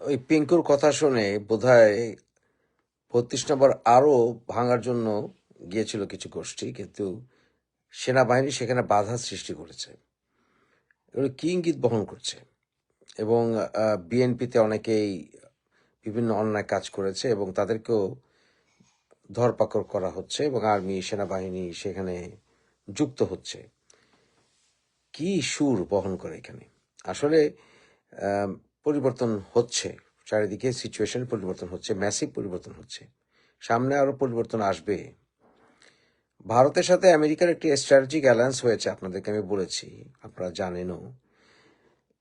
ওই পিঙ্কুর কথা শুনে বোধহয় বত্রিশ নম্বর আরও ভাঙার জন্য গিয়েছিল কিছু গোষ্ঠী, কিন্তু সেনাবাহিনী সেখানে বাধা সৃষ্টি করেছে। এগুলো কি ইঙ্গিত বহন করছে? এবং বিএনপিতে অনেকেই বিভিন্ন অন্যায় কাজ করেছে এবং তাদেরকেও ধরপাকড় করা হচ্ছে এবং আর্মি, সেনাবাহিনী সেখানে যুক্ত হচ্ছে। কি সুর বহন করে এখানে? আসলে পরিবর্তন হচ্ছে, চারিদিকে সিচুয়েশন পরিবর্তন হচ্ছে ম্যাসিভ পরিবর্তন হচ্ছে। সামনে আরও পরিবর্তন আসবে। ভারতের সাথে আমেরিকার একটি স্ট্র্যাটেজিক অ্যালায়েন্স হয়েছে, আপনাদেরকে আমি বলেছি, আপনারা জানেনও।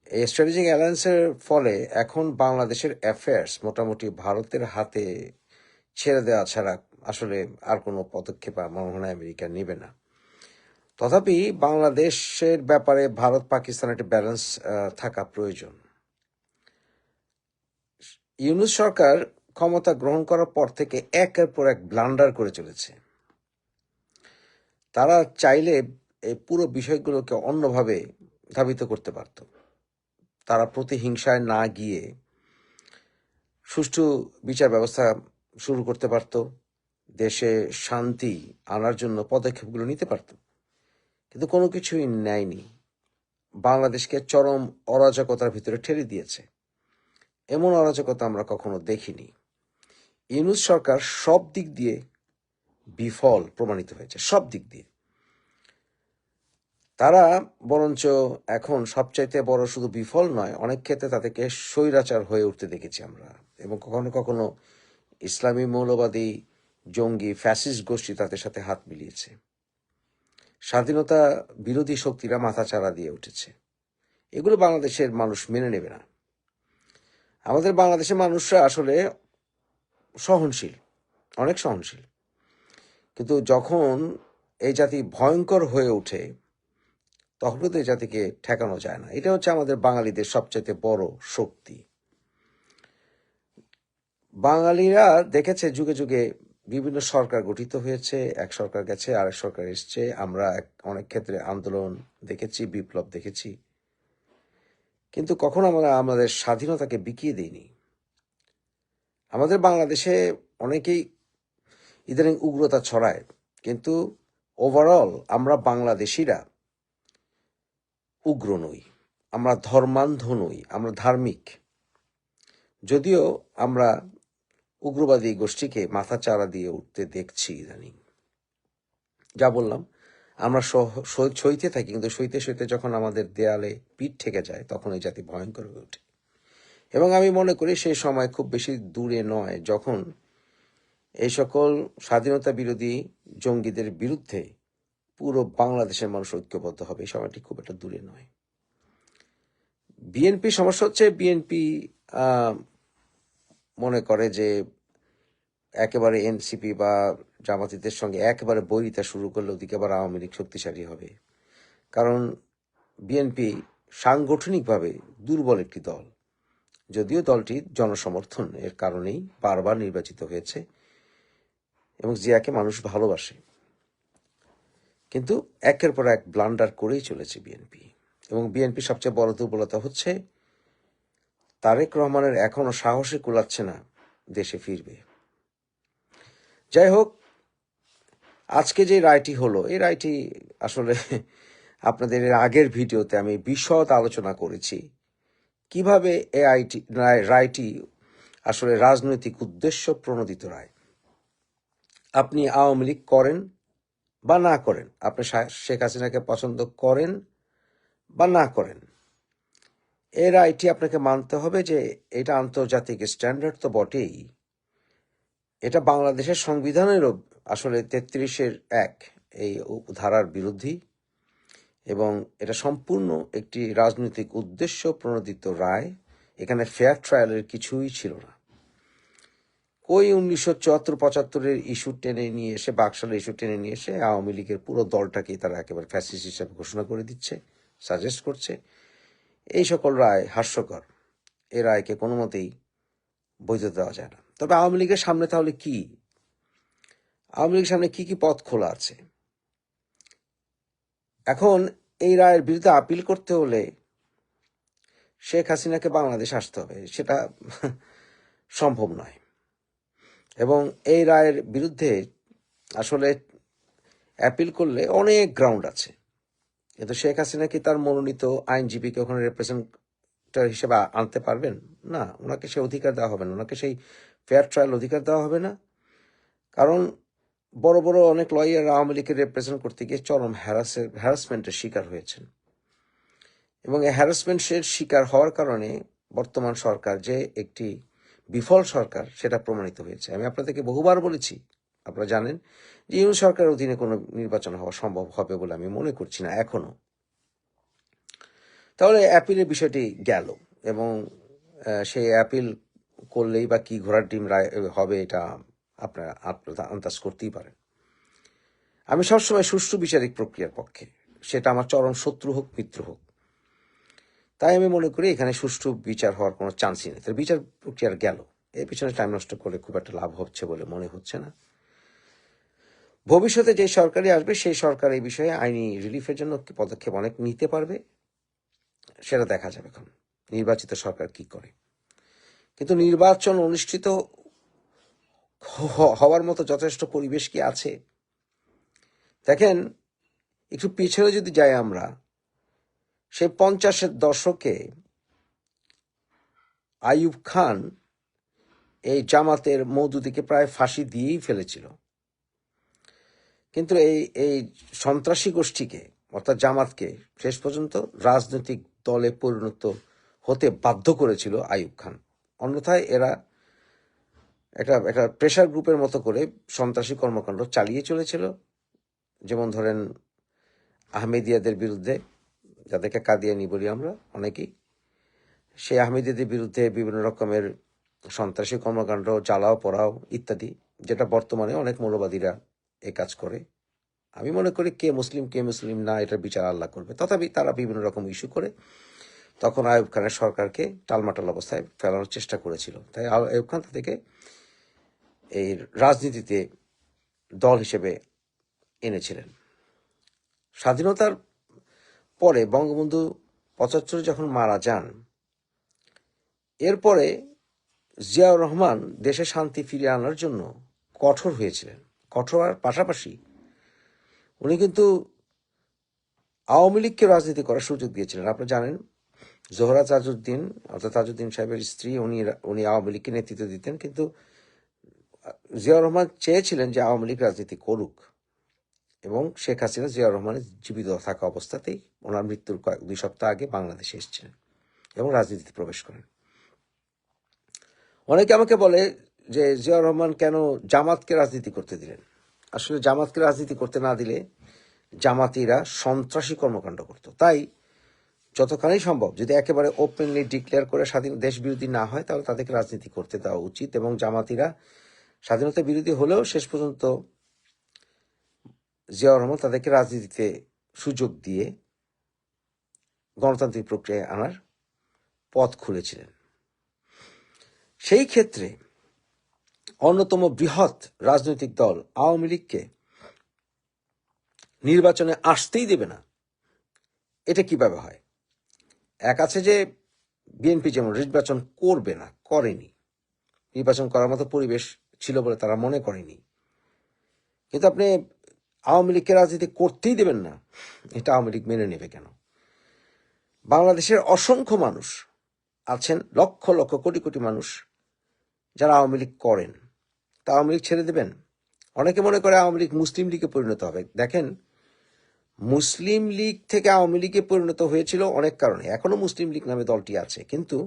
এই স্ট্র্যাটেজিক অ্যালায়েন্সের ফলে এখন বাংলাদেশের অ্যাফেয়ার্স মোটামুটি ভারতের হাতে ছেড়ে দেওয়া ছাড়া আসলে আর কোনো পদক্ষেপ মনে হয় আমেরিকা নেবে না। তথাপি বাংলাদেশের ব্যাপারে ভারত পাকিস্তান একটা ব্যালেন্স থাকা প্রয়োজন। ইউনুস সরকার ক্ষমতা গ্রহণ করার পর থেকে একের পর এক ব্লান্ডার করে চলেছে। তারা চাইলে এই পুরো বিষয়গুলোকে অন্যভাবে ধাবিত করতে পারত। তারা প্রতিহিংসায় না গিয়ে সুষ্ঠু বিচার ব্যবস্থা শুরু করতে পারত। দেশে শান্তি আনার জন্য পদক্ষেপগুলো নিতে পারত। কিন্তু কোনো কিছুই নেয়নি। বাংলাদেশকে চরম অরাজকতার ভিতরে ঠেলে দিয়েছে। এমন অরাজকতা আমরা কখনো দেখিনি। ইউনুস সরকার সব দিক দিয়ে বিফল প্রমাণিত হয়েছে, সব দিক দিয়ে। তারা বরঞ্চ এখন সবচাইতে বড় শুধু বিফল নয়, অনেক ক্ষেত্রে তাদেরকে স্বৈরাচার হয়ে উঠতে দেখেছি আমরা। এবং কখনো কখনো ইসলামী মৌলবাদী জঙ্গি, ফ্যাসিস্ট গোষ্ঠী তাদের সাথে হাত মিলিয়েছে। স্বাধীনতা বিরোধী শক্তিরা মাথাচাড়া দিয়ে উঠেছে। এগুলো বাংলাদেশের মানুষ মেনে নেবে না। আমাদের বাংলাদেশের মানুষরা আসলে সহনশীল, অনেক সহনশীল। কিন্তু যখন এই জাতি ভয়ঙ্কর হয়ে ওঠে, তখন কিন্তু এই জাতিকে ঠেকানো যায় না। এটা হচ্ছে আমাদের বাঙালিদের সবচেয়ে বড় শক্তি। বাঙালিরা দেখেছে যুগে যুগে বিভিন্ন সরকার গঠিত হয়েছে, এক সরকার গেছে, আরেক সরকার এসছে। আমরা অনেক ক্ষেত্রে আন্দোলন দেখেছি, বিপ্লব দেখেছি। কিন্তু কখনো আমরা আমাদের স্বাধীনতাকে বিকিয়ে দিইনি। আমাদের বাংলাদেশে অনেকেই ইদানিং উগ্রতা ছড়ায়, কিন্তু ওভারঅল আমরা বাংলাদেশিরা উগ্র নই, আমরা ধর্মান্ধ নই, আমরা ধার্মিক। যদিও আমরা উগ্রবাদী গোষ্ঠীকে মাথা চারা দিয়ে উঠতে দেখছি ইদানিং। যা বললাম আমরা সইতে থাকি, কিন্তু সইতে সইতে যখন আমাদের দেয়ালে পিঠ ঠেকে যায়, তখন এই জাতি ভয়ঙ্কর হয়ে ওঠে। এবং আমি মনে করি সেই সময় খুব বেশি দূরে নয়, যখন এই সকল স্বাধীনতা বিরোধী জঙ্গিদের বিরুদ্ধে পুরো বাংলাদেশের মানুষ ঐক্যবদ্ধ হবে, এই সময়টি খুব একটা দূরে নয়। বিএনপি সমস্যা হচ্ছে, বিএনপি মনে করে যে একেবারে এনসিপি বা জামাতিদের সঙ্গে একেবারে বৈরিতা শুরু করলে ওদিকে আবার আওয়ামী লীগ শক্তিশালী হবে। কারণ বিএনপি সাংগঠনিকভাবে দুর্বল একটি দল। যদিও দলটি জনসমর্থন, এর কারণেই বারবার নির্বাচিত হয়েছে এবং জিয়াকে মানুষ ভালোবাসে। কিন্তু একের পর এক ব্লান্ডার করেই চলেছে বিএনপি। এবং বিএনপি সবচেয়ে বড় দুর্বলতা হচ্ছে, তারেক রহমানের এখনও সাহসে কুলাচ্ছে না দেশে ফিরবে। যাই হোক আজকে যে রায়টি হলো, এই রায়টি আসলে আপনাদের আগের ভিডিওতে আমি বিশদ আলোচনা করেছি। কীভাবে এ আইটি রায়টি আসলে রাজনৈতিক উদ্দেশ্য প্রণোদিত রায়? আপনি আওয়ামী লীগ করেন বা না করেন? আপনি শেখ হাসিনাকে পছন্দ করেন বা না করেন? এই রায়টি আপনাকে মানতে হবে যে এটা আন্তর্জাতিক স্ট্যান্ডার্ড তো বটেই। এটা বাংলাদেশের সংবিধানেরও আসলে তেত্রিশের এক এই ধারার বিরোধী এবং এটা সম্পূর্ণ একটি রাজনৈতিক উদ্দেশ্য প্রণোদিত রায়। এখানে ফেয়ার ট্রায়ালের কিছুই ছিল না। ওই উনিশশো চুয়াত্তর পঁচাত্তরের ইস্যু টেনে নিয়ে এসে, বাকশালের ইস্যু টেনে নিয়ে এসে আওয়ামী লীগের পুরো দলটাকেই তারা একেবারে ফ্যাসিস্ট হিসাবে ঘোষণা করে দিচ্ছে সাজেস্ট করছে। এই সকল রায় হাস্যকর। এই রায়কে কোনো মতেই বৈধ দেওয়া যায় না। তবে আওয়ামী লীগের সামনে তাহলে কি আওয়ামী লীগের সামনে কি কি পথ খোলা আছে? এখন এই রায়ের বিরুদ্ধে আপিল করতে হলে শেখ হাসিনাকে বাংলাদেশ আসতে হবে, সেটা সম্ভব নয়। এবং এই রায়ের বিরুদ্ধে আসলে অ্যাপিল করলে অনেক গ্রাউন্ড আছে। কিন্তু শেখ হাসিনা কি তার মনোনীত আইনজীবীকে ওখানে রিপ্রেজেন্টার হিসেবে আনতে পারবেন? না, ওনাকে সে অধিকার দেওয়া হবে না, ওনাকে সেই ফেয়ার ট্রায়াল অধিকার দেওয়া হবে না। কারণ বড় বড় অনেক লয়ার আওয়ামী লীগকে রিপ্রেজেন্ট করতে গিয়ে চরম হ্যারাসের হ্যারাসমেন্টের শিকার হয়েছেন। এবং এই হ্যারাসমেন্টের শিকার হওয়ার কারণে বর্তমান সরকার যে একটি বিফল সরকার, সেটা প্রমাণিত হয়েছে। আমি আপনাদেরকে বহুবার বলেছি, আপনারা জানেন, যে ইউন সরকারের অধীনে কোনো নির্বাচন হওয়া সম্ভব হবে বলে আমি মনে করছি না এখনও। তাহলে অ্যাপিলের বিষয়টি গেল এবং সেই অ্যাপিল করলেই বা কি ঘোড়ার ডিম রায়, হবে এটা আপনারা আপনারা আন্দাজ করতেই পারেন। আমি সবসময় সুষ্ঠু বিচারিক প্রক্রিয়ার পক্ষে। সেটা আমার চরম শত্রু হোক, মিত্র হোক। তাই আমি মনে করি এখানে সুষ্ঠু বিচার হওয়ার কোনো চান্সই নেই। তাহলে বিচার প্রক্রিয়ার গেল। এর পিছনে টাইম নষ্ট করে খুব একটা লাভ হচ্ছে বলে মনে হচ্ছে না। ভবিষ্যতে যে সরকারই আসবে, সেই সরকার এই বিষয়ে আইনি রিলিফের জন্য পদক্ষেপ অনেক নিতে পারবে। সেটা দেখা যাবে এখন। নির্বাচিত সরকার কি করে? কিন্তু নির্বাচন অনুষ্ঠিত হওয়ার মতো যথেষ্ট পরিবেশ কি আছে? দেখেন, একটু পিছনে যদি যাই আমরা সেই পঞ্চাশের দশকে আইয়ুব খান এই জামাতের মৌদুদিকে প্রায় ফাঁসি দিয়েই ফেলেছিল। কিন্তু এই এই সন্ত্রাসী গোষ্ঠীকে, অর্থাৎ জামাতকে, শেষ পর্যন্ত রাজনৈতিক দলে পরিণত হতে বাধ্য করেছিল আইয়ুব খান। অন্যথায় এরা একটা একটা প্রেশার গ্রুপের মতো করে সন্ত্রাসী কর্মকাণ্ড চালিয়ে চলেছিল। যেমন ধরেন আহমেদিয়াদের বিরুদ্ধে, যাদেরকে কাদিয়ানি বলি আমরা অনেকেই, সেই আহমেদিয়াদের বিরুদ্ধে বিভিন্ন রকমের সন্ত্রাসী কর্মকাণ্ড জ্বালাও পড়াও ইত্যাদি, যেটা বর্তমানে অনেক মৌলবাদীরা এ কাজ করে। আমি মনে করি কে মুসলিম কে মুসলিম না, এটার বিচার আল্লাহ করবে। তথাপি তারা বিভিন্ন রকম ইস্যু করে। তখন আয়ুব খানের সরকারকে টালমাটাল অবস্থায় ফেলানোর চেষ্টা করেছিল। তাই আয়ুব খান তাদেরকে এই রাজনীতিতে দল হিসেবে এনেছিলেন। স্বাধীনতার পরে বঙ্গবন্ধু পঁচাত্তরে যখন মারা যান, এরপরে জিয়াউর রহমান দেশে শান্তি ফিরিয়ে আনার জন্য কঠোর হয়েছিলেন। কঠোর পাশাপাশি উনি কিন্তু আওয়ামী লীগকে রাজনীতি করার সুযোগ দিয়েছিলেন। আপনি জানেন, জোহরা তাজউদ্দিন, অর্থাৎ তাজউদ্দিন সাহেবের স্ত্রী, উনি উনি আওয়ামী লীগকে নেতৃত্ব দিতেন, কিন্তু জিয়াউর রহমান চেয়েছিলেন যে আওয়ামী লীগ রাজনীতি করুক এবং শেখ হাসিনা জিয়াউর রহমানের জীবিত থাকা অবস্থাতেই ওনার মৃত্যুর কয়েক, দুই সপ্তাহ আগে বাংলাদেশে এসেছিলেন এবং রাজনীতিতে প্রবেশ করেন। অনেকে আমাকে বলে যে জিয়াউর রহমান কেন জামাতকে রাজনীতি করতে দিলেন? আসলে জামাতকে রাজনীতি করতে না দিলে জামাতিরা সন্ত্রাসী কর্মকাণ্ড করত। তাই যতখানি সম্ভব যদি একেবারে ওপেনলি ডিক্লেয়ার করে স্বাধীন দেশ বিরোধী না হয়, তাহলে তাদেরকে রাজনীতি করতে দেওয়া উচিত এবং জামাতিরা স্বাধীনতা বিরোধী হলেও শেষ পর্যন্ত জিয়াউর রহমান তাদেরকে রাজনীতিতে সুযোগ দিয়ে গণতান্ত্রিক প্রক্রিয়ায় আনার পথ খুলেছিলেন। সেই ক্ষেত্রে অন্যতম বৃহৎ রাজনৈতিক দল আওয়ামী লীগকে নির্বাচনে আসতেই দেবে না। এটা কীভাবে হয়? এক আছে যে বিএনপি যেমন নির্বাচন করবে না, করেনি। নির্বাচন করার মতো পরিবেশ ছিল বলে তারা মনে করেনি। কিন্তু আপনি আওয়ামী লীগকে রাজনীতি করতেই দেবেন না, এটা আওয়ামী লীগ মেনে নেবে কেন? বাংলাদেশের অসংখ্য মানুষ আছেন, লক্ষ লক্ষ কোটি কোটি মানুষ যারা আওয়ামী লীগ করেন। তা আওয়ামী লীগ ছেড়ে দেবেন? অনেকে মনে করে আওয়ামী লীগ মুসলিম লীগে পরিণত হবে। দেখেন, মুসলিম লীগ থেকে আওয়ামী লীগে পরিণত হয়েছিল অনেক কারণে, এখনও মুসলিম লীগ নামে দলটি আছে। কিন্তু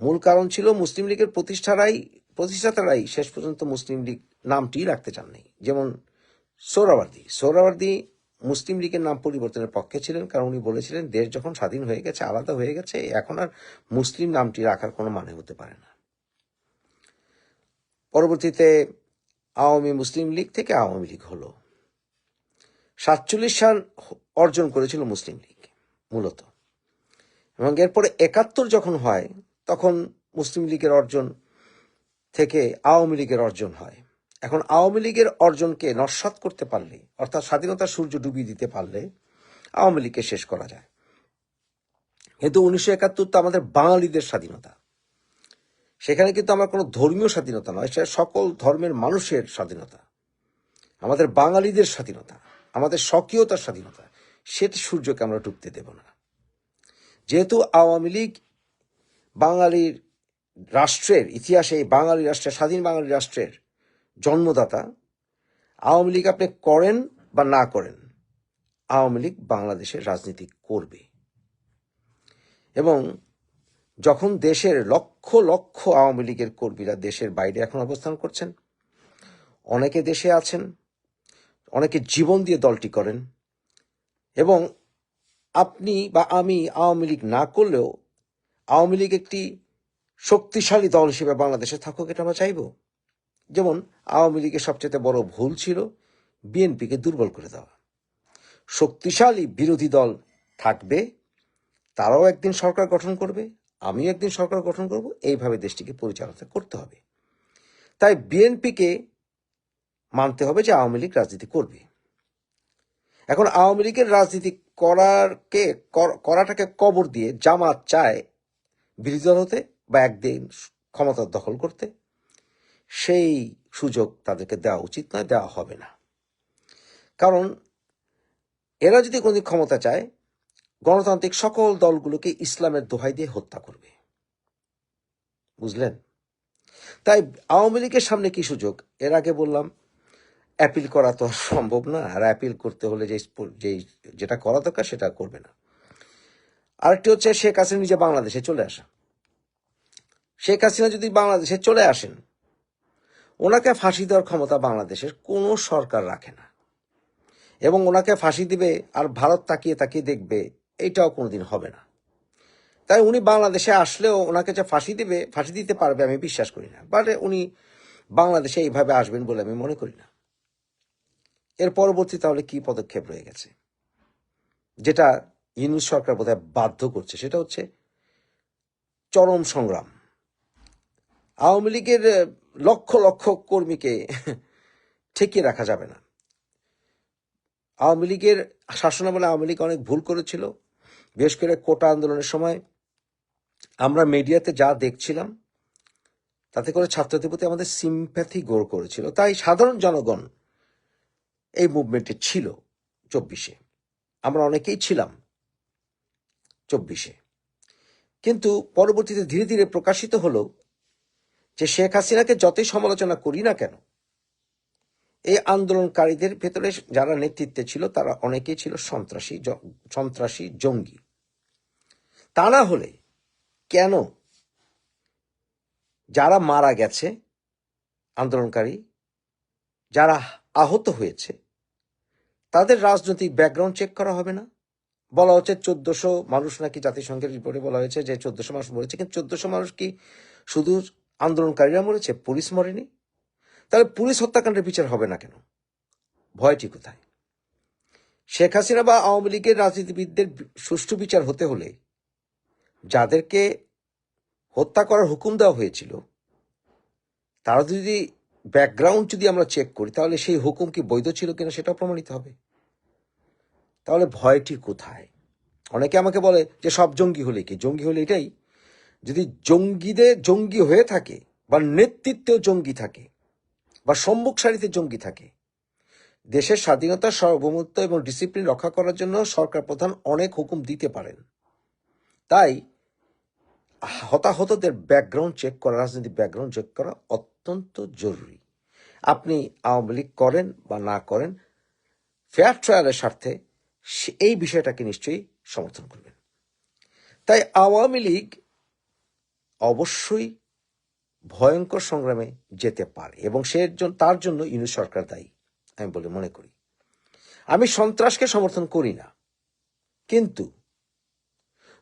মূল কারণ ছিল মুসলিম লীগের প্রতিষ্ঠারাই প্রতিষ্ঠাতারাই শেষ পর্যন্ত মুসলিম লীগ নামটি রাখতে চাননি। যেমন সোহরাওয়ার্দী। সোহরাওয়ার্দী মুসলিম লীগের নাম পরিবর্তনের পক্ষে ছিলেন, কারণ উনি বলেছিলেন, দেশ যখন স্বাধীন হয়ে গেছে, আলাদা হয়ে গেছে, এখন আর মুসলিম নামটি রাখার কোনো মানে হতে পারে না। পরবর্তীতে আওয়ামী মুসলিম লীগ থেকে আওয়ামী লীগ হলো। সাতচল্লিশ সাল অর্জন করেছিল মুসলিম লীগ, মূলত। এবং এরপরে একাত্তর যখন হয়, তখন মুসলিম লীগের অর্জন থেকে আওয়ামী লীগের অর্জন হয়। এখন আওয়ামী লীগের অর্জনকে নস্বাত করতে পারলে, অর্থাৎ স্বাধীনতার সূর্য ডুবিয়ে দিতে পারলে আওয়ামী লীগকে শেষ করা যায়। কিন্তু উনিশশো একাত্তর তো আমাদের বাঙালিদের স্বাধীনতা। সেখানে কিন্তু আমার কোনো ধর্মীয় স্বাধীনতা নয়, সেটা সকল ধর্মের মানুষের স্বাধীনতা। আমাদের বাঙালিদের স্বাধীনতা, আমাদের স্বকীয়তার স্বাধীনতা, সেটি সূর্যকে আমরা ডুবতে দেব না। যেহেতু আওয়ামী লীগ বাঙালির রাষ্ট্রের ইতিহাসে, এই বাঙালি রাষ্ট্রের, স্বাধীন বাঙালি রাষ্ট্রের জন্মদাতা আওয়ামী লীগ আপনি করেন বা না করেন, আওয়ামী লীগ বাংলাদেশের রাজনীতি করবে। এবং যখন দেশের লক্ষ লক্ষ আওয়ামী লীগের কর্মীরা দেশের বাইরে এখন অবস্থান করছেন, অনেকে দেশে আছেন, অনেকে জীবন দিয়ে দলটি করেন, এবং আপনি বা আমি আওয়ামী লীগ না করলেও আওয়ামী লীগ একটি শক্তিশালী দল হিসেবে বাংলাদেশে থাকুক, এটা আমরা চাইব। যেমন আওয়ামী লীগের সবচেয়ে বড় ভুল ছিল বিএনপিকে দুর্বল করে দেওয়া। শক্তিশালী বিরোধী দল থাকবে, তারাও একদিন সরকার গঠন করবে, আমিও একদিন সরকার গঠন করব, এইভাবে দেশটিকে পরিচালনা করতে হবে। তাই বিএনপিকে মানতে হবে যে আওয়ামী লীগ রাজনীতি করবে। এখন আওয়ামী লীগের রাজনীতি করারকে, কর- করাটাকে কবর দিয়ে জামাত চায় বিরোধী দল হতে বা একদিন ক্ষমতা দখল করতে, সেই সুযোগ তাদেরকে দেওয়া উচিত নয় দেওয়া হবে না। কারণ এরা যদি কোনদিন ক্ষমতা চায়, গণতান্ত্রিক সকল দলগুলোকে ইসলামের দোহাই দিয়ে হত্যা করবে। বুঝলেন? তাই আওয়ামী লীগের সামনে কি সুযোগ? এর আগে বললাম, অ্যাপিল করা তো সম্ভব না, আর অ্যাপিল করতে হলে যে যেই যেটা করা দরকার সেটা করবে না। আরেকটি হচ্ছে শেখ হাসিনা নিজে বাংলাদেশে চলে আসা। শেখ হাসিনা যদি বাংলাদেশে চলে আসেন, ওনাকে ফাঁসি দেওয়ার ক্ষমতা বাংলাদেশের কোনো সরকার রাখে না। এবং ওনাকে ফাঁসি দিবে আর ভারত তাকিয়ে তাকিয়ে দেখবে এইটাও কোনোদিন হবে না। তাই উনি বাংলাদেশে আসলেও ওনাকে যে ফাঁসি দিবে, ফাঁসি দিতে পারবে আমি বিশ্বাস করি না। বাট উনি বাংলাদেশে এইভাবে আসবেন বলে আমি মনে করি না। এর পরবর্তী তাহলে কি পদক্ষেপ রয়ে গেছে? যেটা ইউনুস সরকার বোধহয় বাধ্য করছে, সেটা হচ্ছে চরম সংগ্রাম। আওয়ামী লীগের লক্ষ লক্ষ কর্মীকে ঠেকিয়ে রাখা যাবে না। আওয়ামী লীগের শাসনামলে আওয়ামী লীগ অনেক ভুল করেছিল। বিশেষ করে কোটা আন্দোলনের সময় আমরা মিডিয়াতে যা দেখছিলাম, তাতে করে ছাত্রদের প্রতি আমাদের সিম্প্যাথি গড় করেছিল। তাই সাধারণ জনগণ এই মুভমেন্টে ছিল চব্বিশে। আমরা অনেকেই ছিলাম চব্বিশে। কিন্তু পরবর্তীতে ধীরে ধীরে প্রকাশিত হলো যে শেখ হাসিনাকে যতই সমালোচনা করি না কেন, এই আন্দোলনকারীদের ভেতরে যারা নেতৃত্বে ছিল, তারা অনেকেই ছিল সন্ত্রাসী সন্ত্রাসী জঙ্গি। তা না হলে কেন যারা মারা গেছে আন্দোলনকারী, যারা আহত হয়েছে, তাদের রাজনৈতিক ব্যাকগ্রাউন্ড চেক করা হবে না? বলা হচ্ছে চোদ্দশো মানুষ নাকি জাতিসংঘের রিপোর্টে বলা হয়েছে যে চোদ্দশো মানুষ মরেছে, কিন্তু চোদ্দশো মানুষ কি শুধু আন্দোলনকারীরা মরেছে, পুলিশ মরেনি। তাহলে পুলিশ হত্যাকাণ্ডের বিচার হবে না কেন? ভয়টি কোথায়? শেখ হাসিনা বা আওয়ামী লীগের রাজনীতিবিদদের সুষ্ঠু বিচার হতে হলে যাদেরকে হত্যা করার হুকুম দেওয়া হয়েছিল, তারা যদি ব্যাকগ্রাউন্ড যদি আমরা চেক করি, তাহলে সেই হুকুম কি বৈধ ছিল কিনা সেটাও প্রমাণিত হবে। তাহলে ভয়টি কোথায়? অনেকে আমাকে বলে যে সব জঙ্গি হলে কি? জঙ্গি হলে এটাই যদি জঙ্গিদের জঙ্গি হয়ে থাকে বা নেতৃত্বেও জঙ্গি থাকে বা সম্মুখ সারিতে জঙ্গি থাকে, দেশের স্বাধীনতা, সার্বভৌমত্ব এবং ডিসিপ্লিন রক্ষা করার জন্য সরকার প্রধান অনেক হুকুম দিতে পারেন। তাই হতাহতদের ব্যাকগ্রাউন্ড চেক করা, রাজনৈতিক ব্যাকগ্রাউন্ড চেক করা অত্যন্ত জরুরি। আপনি আওয়ামী লীগ করেন বা না করেন ফেয়ার ট্রায়ালের স্বার্থে এই বিষয়টাকে নিশ্চয়ই সমর্থন করবেন। তাই আওয়ামী লীগ অবশ্যই ভয়ঙ্কর সংগ্রামে যেতে পারে এবং সে তার জন্য ইউনিট সরকার দায়ী, আমি বলে মনে করি। আমি সন্ত্রাসকে সমর্থন করি না, কিন্তু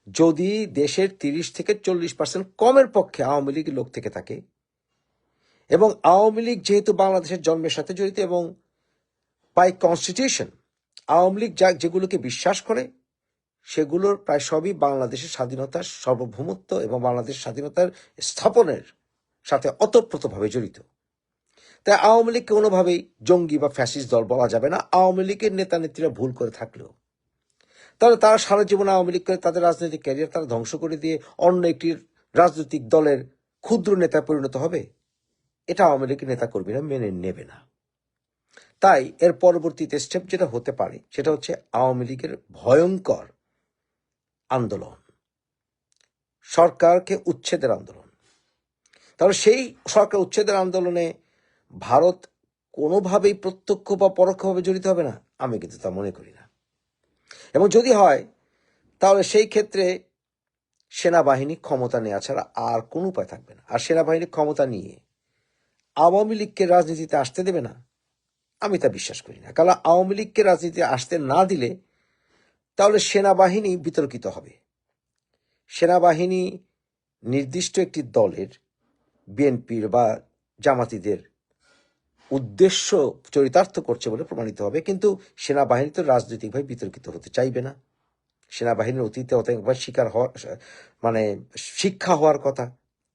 যদি দেশের তিরিশ থেকে চল্লিশ পার্সেন্ট কমের পক্ষে আওয়ামী লীগ লোক থেকে থাকে এবং আওয়ামী লীগ যেহেতু বাংলাদেশের জন্মের সাথে জড়িত এবং বাই কনস্টিটিউশন আওয়ামী লীগ যা, যেগুলোকে বিশ্বাস করে সেগুলোর প্রায় সবই বাংলাদেশের স্বাধীনতার সার্বভৌমত্ব এবং বাংলাদেশ স্বাধীনতার স্থাপনের সাথে অতপ্রতভাবে জড়িত। তাই আওয়ামী লীগ কোনোভাবেই জঙ্গি বা ফ্যাসিস্ট দল বলা যাবে না। আওয়ামী লীগের নেতা নেত্রীরা ভুল করে থাকলেও। তাহলে তারা সারা জীবন আওয়ামী লীগ করে তাদের রাজনৈতিক ক্যারিয়ার তারা ধ্বংস করে দিয়ে অন্য একটি রাজনৈতিক দলের ক্ষুদ্র নেতায় পরিণত হবে? এটা আওয়ামী লীগের নেতা কর্মীরা মেনে নেবে না। তাই এর পরবর্তীতে স্টেপ যেটা হতে পারে, সেটা হচ্ছে আওয়ামী লীগের ভয়ঙ্কর আন্দোলন। সরকারকে উচ্ছেদের আন্দোলন। তাহলে সেই সরকার উচ্ছেদের আন্দোলনে ভারত কোনোভাবেই প্রত্যক্ষ বা পরোক্ষভাবে জড়িত হবে না? আমি কিন্তু তা মনে করি না। এবং যদি হয়, তাহলে সেই ক্ষেত্রে সেনাবাহিনী ক্ষমতা নেওয়া ছাড়া আর কোনো উপায় থাকবে না। আর সেনাবাহিনী ক্ষমতা নিয়ে আওয়ামী লীগকে রাজনীতিতে আসতে দেবে না? আমি তা বিশ্বাস করি না। কারণ আওয়ামী লীগকে রাজনীতিতে আসতে না দিলে তাহলে সেনাবাহিনী বিতর্কিত হবে। সেনাবাহিনী নির্দিষ্ট একটি দলের, বিএনপির বা জামাতিদের উদ্দেশ্য চরিতার্থ করছে বলে প্রমাণিত হবে, কিন্তু সেনাবাহিনী তো রাজনৈতিকভাবে বিতর্কিত হতে চাইবে না। সেনাবাহিনীর অতীতে অনেকবার শিকার হওয়ার মানে শিক্ষা হওয়ার কথা,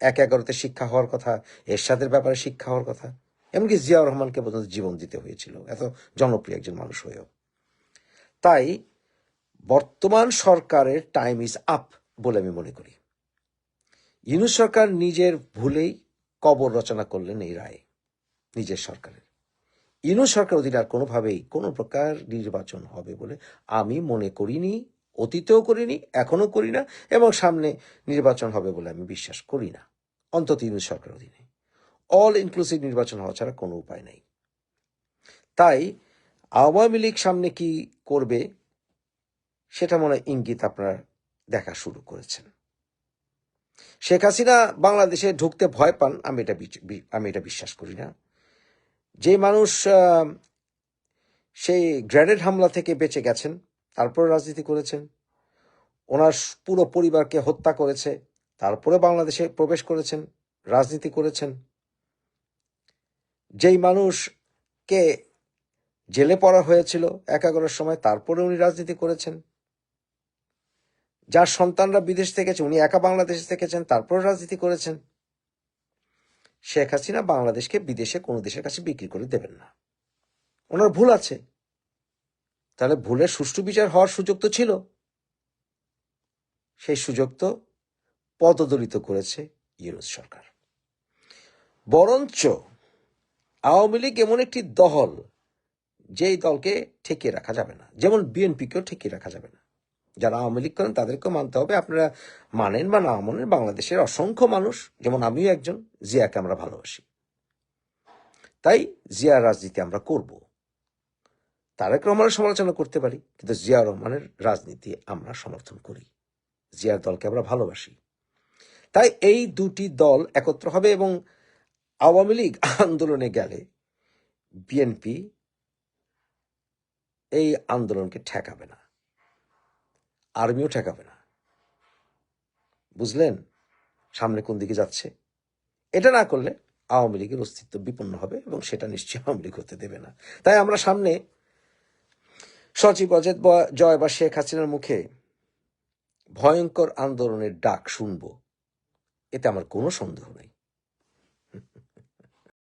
এক এগারোতে শিক্ষা হওয়ার কথা, এরশাদের ব্যাপারে শিক্ষা হওয়ার কথা, এমনকি জিয়াউর রহমানকে পর্যন্ত জীবন দিতে হয়েছিল। এত জনপ্রিয় একজন মানুষ হয়েও। তাই বর্তমান সরকারের টাইম ইজ আপ বলে আমি মনে করি। ইউনুস সরকার নিজের ভুলেই কবর রচনা করলেন এই রায়ে, নিজের সরকারের। ইউনুস সরকার অধীনে আর কোনোভাবেই কোনো প্রকার নির্বাচন হবে বলে আমি মনে করিনি, অতীতেও করিনি এখনও করি না এবং সামনে নির্বাচন হবে বলে আমি বিশ্বাস করি না, অন্তত ইউনুস সরকার অধীনে। অল ইনক্লুসিভ নির্বাচন হওয়া ছাড়া কোনো উপায় নেই। তাই আওয়ামী লীগ সামনে কি করবে সেটা মনে ইঙ্গিত আপনারা দেখা শুরু করেছেন। শেখ হাসিনা বাংলাদেশে ঢুকতে ভয় পান, আমি এটা আমি এটা বিশ্বাস করি না। যে মানুষ সেই গ্রেনেড হামলা থেকে বেঁচে গেছেন, তারপরে রাজনীতি করেছেন, ওনার পুরো পরিবারকে হত্যা করেছে, তারপরে বাংলাদেশে প্রবেশ করেছেন, রাজনীতি করেছেন। যেই মানুষকে জেলে পড়া হয়েছিল একাগ্রের সময়, তারপরে উনি রাজনীতি করেছেন। যার সন্তানরা বিদেশ থেকেছে, উনি একা বাংলাদেশে থেকেছেন, তারপর রাজনীতি করেছেন। শেখ হাসিনা বাংলাদেশকে বিদেশে কোনো দেশের কাছে বিক্রি করে দেবেন না। ওনার ভুল আছে। তাহলে ভুলের সুষ্ঠু বিচার হওয়ার সুযোগ তো ছিল। সেই সুযোগ তো পদদলিত করেছে ইউনুস সরকার। বরঞ্চ আওয়ামী লীগ এমন একটি দল যেই দলকে ঠেকিয়ে রাখা যাবে না, যেমন বিএনপিকেও ঠেকিয়ে রাখা যাবে না। যারা আওয়ামী লীগ করেন তাদেরকেও মানতে হবে। আপনারা মানেন বা না মানেন, বাংলাদেশের অসংখ্য মানুষ, যেমন আমিও একজন, জিয়াকে আমরা ভালোবাসি। তাই জিয়া রাজনীতি আমরা করব। তারেক রহমানের সমালোচনা করতে পারি, কিন্তু জিয়া রহমানের রাজনীতি আমরা সমর্থন করি। জিয়ার দলকে আমরা ভালোবাসি। তাই এই দুটি দল একত্র হবে এবং আওয়ামী লীগ আন্দোলনে গেলে বিএনপি এই আন্দোলনকে ঠেকাবে না। আর্মিও ঠেকাবে না। বুঝলেন সামনে কোন দিকে যাচ্ছে? এটা না করলে আওয়ামী লীগের অস্তিত্ব বিপন্ন হবে এবং সেটা নিশ্চয়ই আওয়ামী লীগ হতে দেবে না। তাই আমরা সামনে সচিব অজেত জয় বা শেখ হাসিনার মুখে ভয়ঙ্কর আন্দোলনের ডাক শুনব। এতে আমার কোনো সন্দেহ নেই।